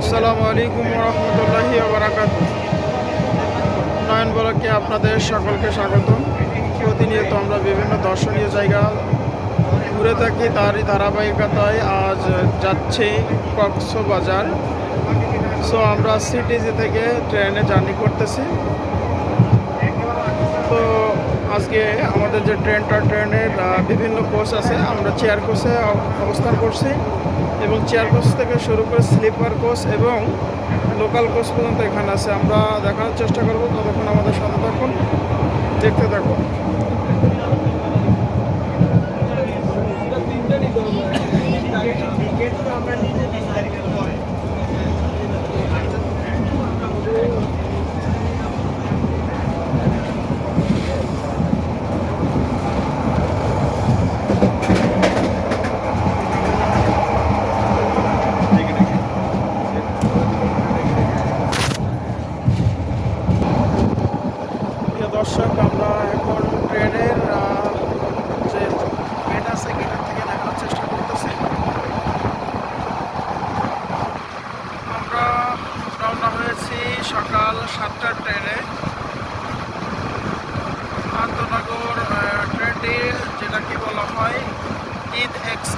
আসসালামু আলাইকুম রহমতুল্লাহি বারাকাত নয়ন বলকে আপনাদের সকলকে স্বাগত প্রতিনিয়ত আমরা বিভিন্ন দর্শনীয় জায়গা ঘুরে থাকি, তারই ধারাবাহিকতায় আজ যাচ্ছি কক্সবাজার। সো আমরা সিটিজি থেকে ট্রেনে জার্নি করতেছি। তো আজকে আমাদের যে ট্রেনটা, ট্রেনের বিভিন্ন কোর্স আছে, আমরা চেয়ার কোর্সে অবস্থান করছি এবং চেয়ার কোর্স থেকে শুরু করে স্লিপার কোর্স এবং লোকাল কোর্স পর্যন্ত এখানে আছে। আমরা দেখানোর চেষ্টা করব, ততক্ষণ আমাদের সাথে থাকুন, দেখতে থাকুন। দর্শক, আমরা এখন ট্রেনের যে গেট আছে গেটের থেকে দেখানোর চেষ্টা করতেছি। আমরা রওনা হয়েছি সকাল সাতটার ট্রেনে। আন্তনগর ট্রেনটি, যেটাকে বলা হয় ঈদ এক্সপ্রেস